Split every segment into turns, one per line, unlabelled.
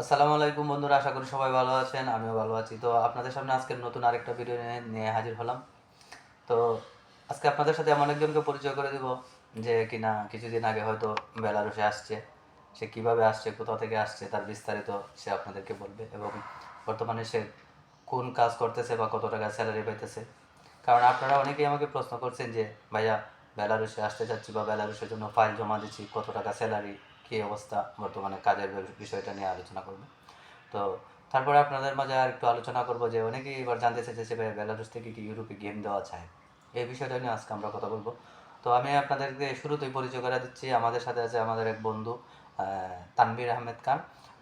আসসালামু আলাইকুম বন্ধুরা, আশা করি সবাই ভালো আছেন, আমিও ভালো আছি। তো আপনাদের সামনে আজকে নতুন আরেকটা ভিডিও নিয়ে হাজির হলাম। তো আজকে আপনাদের সাথে এমন একজনকে পরিচয় করে দিব যে কিনা কিছুদিন আগে হয়তো বেলারুসে আসছে। সে কীভাবে আসছে, কোথা থেকে আসছে, তার বিস্তারিত সে আপনাদেরকে বলবে এবং বর্তমানে সে কোন কাজ করতেছে বা কত টাকা স্যালারি পাইতেছে। কারণ আপনারা অনেকেই আমাকে প্রশ্ন করছেন যে, ভাইয়া বেলারুসে আসতে চাচ্ছি বা বেলারুসের জন্য ফাইল জমা দিচ্ছি, কত টাকা স্যালারি কী অবস্থা বর্তমানে কাজের বিষয়টা নিয়ে আলোচনা করব। তো তারপরে আপনাদের মাঝে আর একটু আলোচনা করব যে অনেকেই এবার জানতে ভাই বেলারুস থেকে কি ইউরোপে গেম দেওয়া চায় এই বিষয়টা নিয়ে আজকে আমরা কথা বলব। তো আমি আপনাদেরকে শুরুতেই পরিচয় করে দিচ্ছি। আমাদের সাথে আছে আমাদের এক বন্ধু তানভীর আহমেদ খান।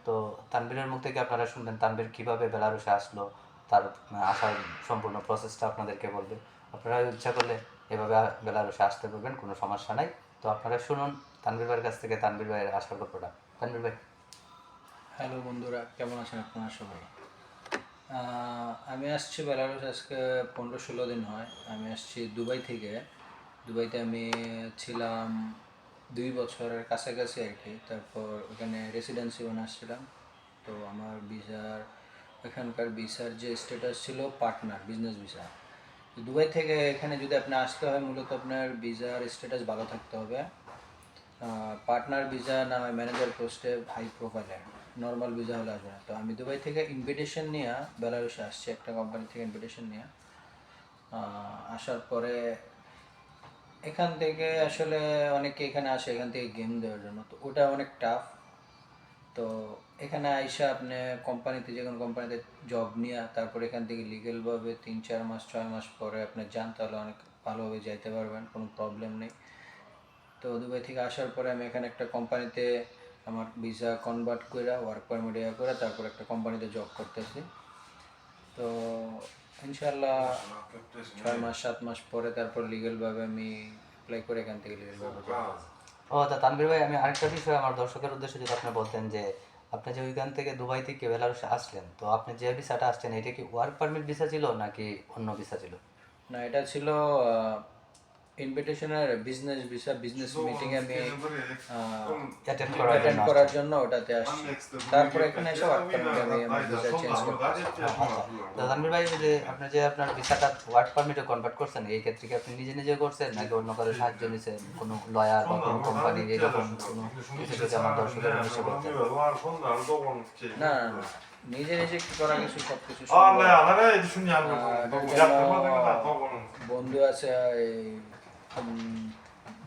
তো তানভীরের মুখ থেকে আপনারা শুনবেন তানভীর কীভাবে বেলারুসে আসলো, তার আসার সম্পূর্ণ প্রসেসটা আপনাদেরকে বলবে। আপনারা ইচ্ছা করলে এভাবে বেলারুসে আসতে পারবেন, কোনো সমস্যা নাই। তো আপনারা শুনুন, তানভীর ভাইয়ের কাছ থেকে তানভীর ভাইয়ের আসার গল্পটা। তানভীর ভাই।
হ্যালো বন্ধুরা, কেমন আছেন আপনারা সবাই? আমি আসছি বেলারুস আজকে পনেরো ষোলো দিন হয়। আমি আসছি দুবাই থেকে। দুবাইতে আমি ছিলাম দুই বছরের কাছাকাছি আর কি। তারপর ওখানে রেসিডেন্সি ওখানে আসছিলাম তো আমার ভিসার এখানকার ভিসার যে স্ট্যাটাস ছিল পার্টনার বিজনেস ভিসা দুবাই থেকে এখানে যদি আপনি আসতে হয়, মূলত আপনার ভিসার স্ট্যাটাস ভালো থাকতে হবে। পার্টনার ভিসা না হয় ম্যানেজার পোস্টে হাই প্রোফাইলের নর্মাল ভিসা হলে আসবে না। তো আমি দুবাই থেকে ইনভিটেশন নিয়ে বেলারুসে আসছি, একটা কোম্পানি থেকে ইনভিটেশন নিয়ে। আসার পরে এখান থেকে আসলে অনেকে এখানে আসে, এখান থেকে গেম দেওয়ার জন্য। তো ওটা অনেক টাফ তো এখানে আইসা আপনি কোম্পানিতে যে কোনো কোম্পানিতে জব নিয়ে তারপর এখান থেকে লিগেলভাবে তিন চার মাস ছয় মাস পরে আপনি যান তাহলে অনেক ভালোভাবে যাইতে পারবেন কোনো প্রবলেম নেই। তো দুবাই থেকে আসার পরে আমি এখানে একটা কোম্পানিতে আমার ভিসা কনভার্ট করে ওয়ার্ক পারমিট ইয়া করে তারপর একটা কোম্পানিতে জব করতেছি। তো ইনশাল্লাহ ছয় মাস সাত মাস পরে তারপর লিগেলভাবে আমি অ্যাপ্লাই করে এখান থেকে লিগেলভাবে
ও তা তানভীর ভাই আমি আরেকটা বিষয় আমার দর্শকের উদ্দেশ্যে যদি আপনি বলতেন যে আপনি যে ওইখান থেকে দুবাই থেকে বেলারুসে আসলেন, তো আপনি যে ভিসাটা আসছেন, এটা কি ওয়ার্ক পারমিট ভিসা ছিল নাকি অন্য ভিসা ছিল?
না, এটা ছিল ইনভিটেশনের বিজনেস ভিসা বিজনেস মিটিং এ আমি
অ্যাটেন্ড করার জন্য
করার জন্য ওটাতে আসছি। তারপরে এখানে এসে ওয়ার্ক পারমিট আমি আমার ভিসা চেঞ্জ করতে
তো তানভীর ভাই যে আপনি যে আপনার ভিসাটা ওয়ার্ক পারমিটে কনভার্ট করছেন এই ক্ষেত্রে কি আপনি নিজে নিজে করছেন নাকি অন্য কারও সাহায্য নিছেন? কোনো লয়ার বা কোনো কোম্পানি এরকম কোনো কিছু যদি আমার দর্শকের বলতেন
না নিজে নিজে কি করা কিছু সব কিছু বন্ধু আছে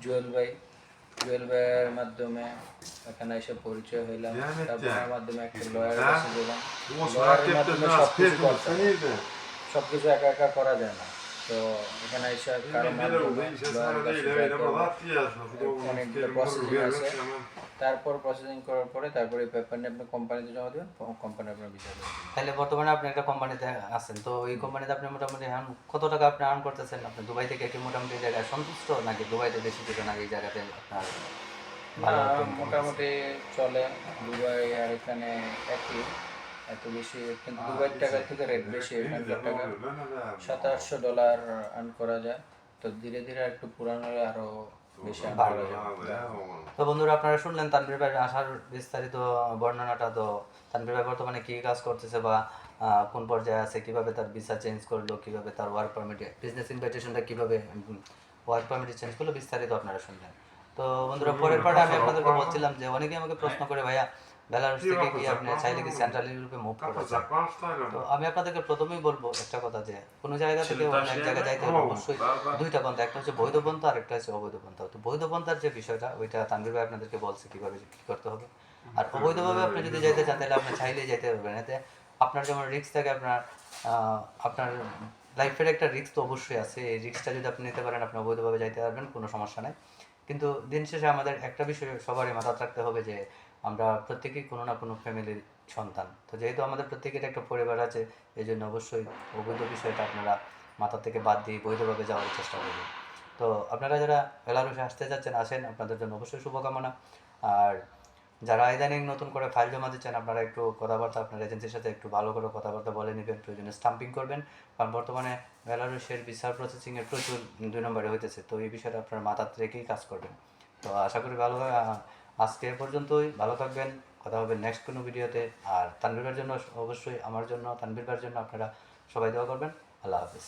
জুয়েল ভাই। জুয়েল ভাইয়ের মাধ্যমে এখানে এসে পরিচয় হইলাম। তারপর মাধ্যমে একটা লয়ার কাছে গেলাম। লয়ারের মাধ্যমে সব কিছু সব কিছু একা একা করা যায় না। তো এখানে এসে কারও। অনেকগুলো প্রসেসিং আছে। তারপর প্রসেসিং করার পরে তারপরে এই পেপার নিয়ে আপনি কোম্পানিতে জমা দেবেন কোম্পানি আপনার বিচার দেবে
তাহলে বর্তমানে আপনি একটা কোম্পানিতে আছেন তো এই কোম্পানিতে আপনি মোটামুটি এখন কত টাকা আপনি আর্ন করতেছেন? আপনি দুবাই থেকে কি মোটামুটি জায়গায় সন্তুষ্ট নাকি দুবাইতে বেশি কিছু নাকি এই জায়গাতে আপনার ভালো
মোটামুটি চলে দুবাই আর এখানে একই। এত বেশি কিন্তু দুবাইয়ের টাকা থেকে রেট বেশি এখানকার টাকা সাত আটশো ডলার আর্ন করা যায়। তো ধীরে ধীরে একটু পুরানো হলে আরও করা যায়।
তো বন্ধুরা আপনারা শুনলেন তানভীর ভাইয়ের আসার বিস্তারিত বর্ণনাটা। তো তানভীর ভাই বর্তমানে কী কাজ করতেছে বা কোন পর্যায়ে আছে কীভাবে তার ভিসা চেঞ্জ করল কীভাবে তার ওয়ার্ক পারমিট বিজনেস ইনভাইটেশনটা কীভাবে ওয়ার্ক পারমিট চেঞ্জ করল বিস্তারিত আপনারা শুনলেন। তো বন্ধুরা পরের পার্টে আমি আপনাদেরকে বলছিলাম যে অনেকে আমাকে প্রশ্ন করে ভাইয়া বেলারুস থেকে কি আপনি চাইলে কি সেন্ট্রাল ইউরোপে মুভ করতে চান তো আমি আপনাদেরকে প্রথমেই বলব একটা কথা যে কোনো জায়গা থেকে অন্য এক জায়গায় যাইতে হলে অবশ্যই দুইটা পন্থা একটা হচ্ছে বৈধ পন্থা আর একটা হচ্ছে অবৈধ পন্থা তো বৈধ পন্থার যে বিষয়টা ওইটা তানভীর ভাই আপনাদেরকে বলছে কীভাবে কি করতে হবে। আর অবৈধভাবে আপনি যদি যাইতে চান তাহলে আপনি চাইলেই যেতে পারবেন। এতে আপনার যেমন রিস্ক থাকে আপনার আপনার লাইফের একটা রিস্ক তো অবশ্যই আছে। এই রিস্কটা যদি আপনি নিতে পারেন আপনি অবৈধভাবে যাইতে পারবেন কোনো সমস্যা নাই। কিন্তু দিন শেষে আমাদের একটা বিষয় সবারই মাথায় রাখতে হবে যে আমরা প্রত্যেকেই কোনো না কোনো ফ্যামিলির সন্তান। তো যেহেতু আমাদের প্রত্যেকের একটা পরিবার আছে এই জন্য অবশ্যই অবৈধ বিষয়টা আপনারা মাথা থেকে বাদ দিয়ে বৈধভাবে যাওয়ার চেষ্টা করবেন। তো আপনারা যারা বেলারুসে আসতে যাচ্ছেন, আসেন, আপনাদের জন্য অবশ্যই শুভকামনা। আর যারা ইদানিং নতুন করে ফাইল জমা দিচ্ছেন, আপনারা একটু কথাবার্তা, আপনার এজেন্সির সাথে একটু ভালো করে কথাবার্তা বলে নেবেন, প্রয়োজনে স্টাম্পিং করবেন। কারণ বর্তমানে বেলারুশের ভিসা প্রসেসিংয়ের প্রচুর দুই নম্বরে হইতেছে, তো এই বিষয়টা আপনার মাথার রেখেই কাজ করবেন। তো আশা করি ভালো আজকে পর্যন্তই, ভালো থাকবেন, কথা হবে নেক্সট কোনো ভিডিওতে, আর তানবিরবার জন্য অবশ্যই, আমার জন্য তানবিরবার জন্য আপনারা সবাই দেওয়া করবেন, আল্লাহ হাফিজ।